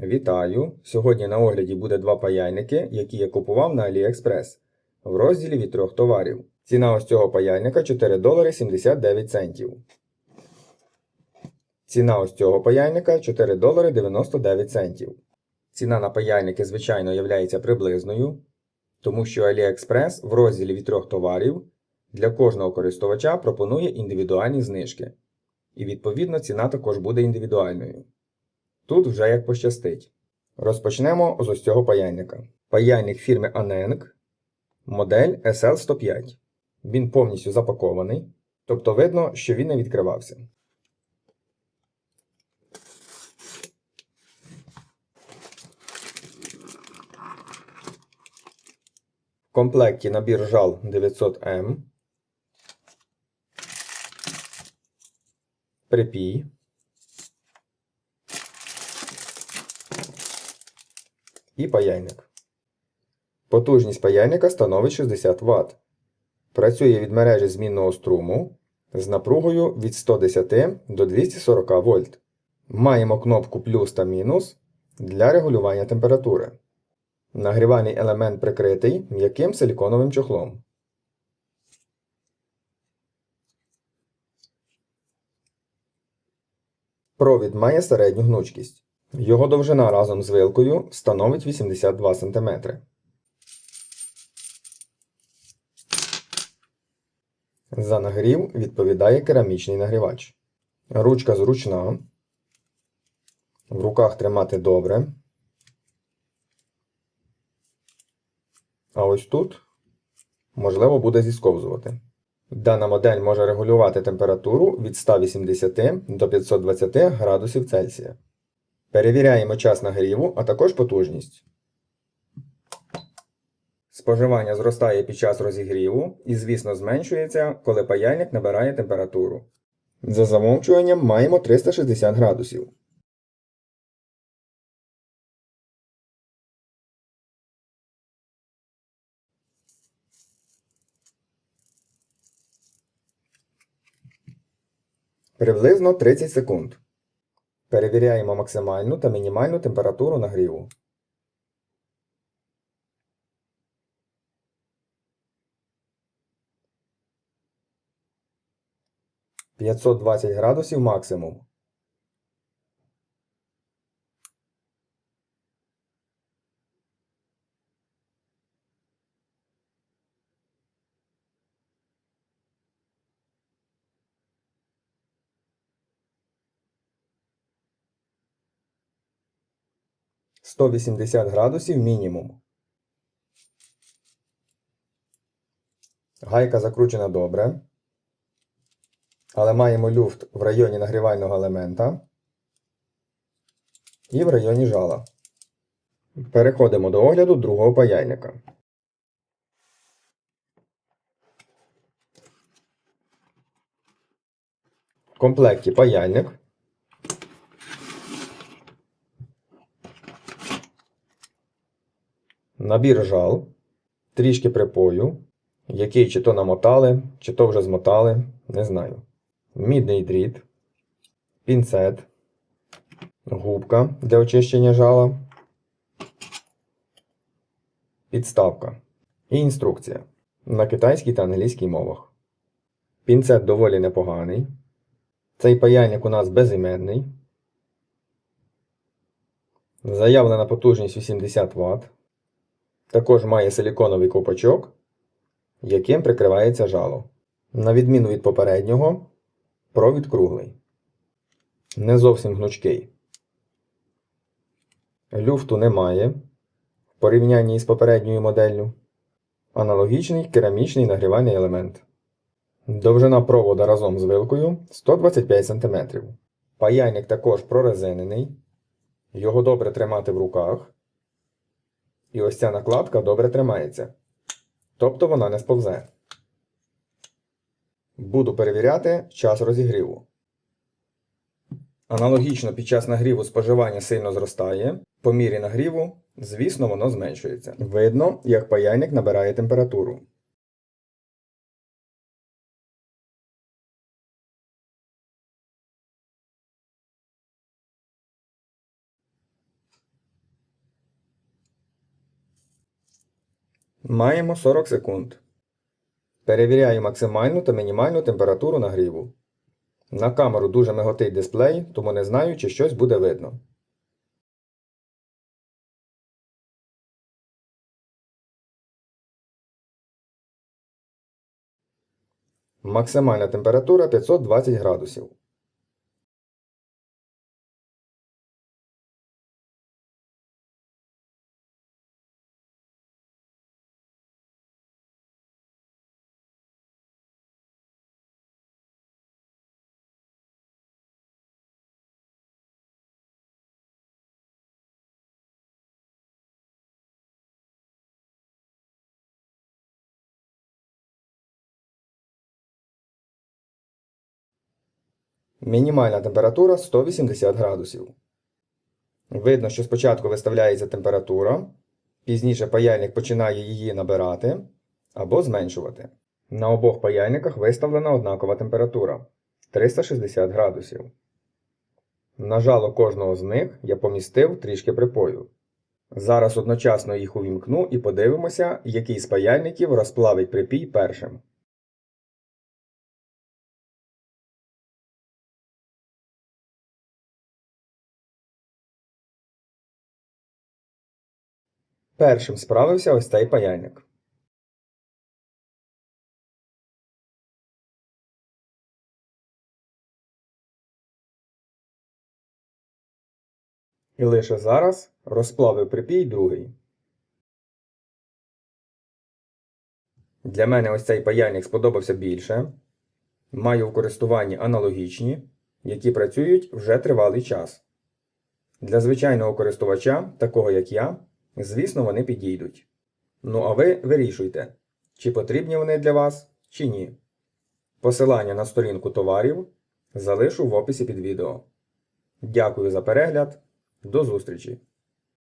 Вітаю! Сьогодні на огляді буде два паяльники, які я купував на AliExpress в розділі від трьох товарів. Ціна ось цього паяльника 4 долари 79 центів. Ціна ось цього паяльника 4 долари 99 центів. Ціна на паяльники, звичайно, є приблизною, тому що AliExpress в розділі від трьох товарів для кожного користувача пропонує індивідуальні знижки. І відповідно ціна також буде індивідуальною. Тут вже як пощастить. Розпочнемо з ось цього паяльника. Паяльник фірми Aneng, модель SL105. Він повністю запакований, тобто видно, що він не відкривався. В комплекті набір жал 900М. Припій. І паяльник. Потужність паяльника становить 60 Вт. Працює від мережі змінного струму з напругою від 110 до 240 вольт. Маємо кнопку плюс та мінус для регулювання температури. Нагрівальний елемент прикритий м'яким силіконовим чохлом. Провід має середню гнучкість. Його довжина разом з вилкою становить 82 см. За нагрів відповідає керамічний нагрівач. Ручка зручна. В руках тримати добре. А ось тут можливо буде зісковзувати. Дана модель може регулювати температуру від 180 до 520 градусів Цельсія. Перевіряємо час нагріву, а також потужність. Споживання зростає під час розігріву і, звісно, зменшується, коли паяльник набирає температуру. За замовчуванням маємо 360 градусів. Приблизно 30 секунд. Перевіряємо максимальну та мінімальну температуру нагріву. П'ятсот двадцять градусів максимум. Сто вісімдесят градусів мінімум. Гайка закручена добре. Але маємо люфт в районі нагрівального елемента і в районі жала. Переходимо до огляду другого паяльника. В комплекті паяльник. Набір жал, трішки припою, який чи то намотали, чи то вже змотали, не знаю. Мідний дріт, пінцет, губка для очищення жала, підставка і інструкція на китайській та англійській мовах. Пінцет доволі непоганий. Цей паяльник у нас безіменний. Заявлена потужність 80 Вт. Також має силіконовий ковпачок, яким прикривається жало. На відміну від попереднього, провід круглий. Не зовсім гнучкий. Люфту немає в порівнянні з попередньою моделлю. Аналогічний керамічний нагрівальний елемент. Довжина провода разом з вилкою 125 см. Паяльник також прорезинений. Його добре тримати в руках. І ось ця накладка добре тримається. Тобто вона не сповзе. Буду перевіряти час розігріву. Аналогічно під час нагріву споживання сильно зростає. По мірі нагріву, звісно, воно зменшується. Видно, як паяльник набирає температуру. Маємо 40 секунд. Перевіряю максимальну та мінімальну температуру нагріву. На камеру дуже миготить дисплей, тому не знаю, чи щось буде видно. Максимальна температура 520 градусів. Мінімальна температура 180 градусів. Видно, що спочатку виставляється температура, пізніше паяльник починає її набирати або зменшувати. На обох паяльниках виставлена однакова температура 360 градусів. На жало кожного з них я помістив трішки припою. Зараз одночасно їх увімкну і подивимося, який з паяльників розплавить припій першим. Першим справився ось цей паяльник. І лише зараз розплавив припій другий. Для мене ось цей паяльник сподобався більше. Маю в користуванні аналогічні, які працюють вже тривалий час. Для звичайного користувача, такого як я, звісно, вони підійдуть. Ну а ви вирішуйте, чи потрібні вони для вас, чи ні. Посилання на сторінку товарів залишу в описі під відео. Дякую за перегляд. До зустрічі!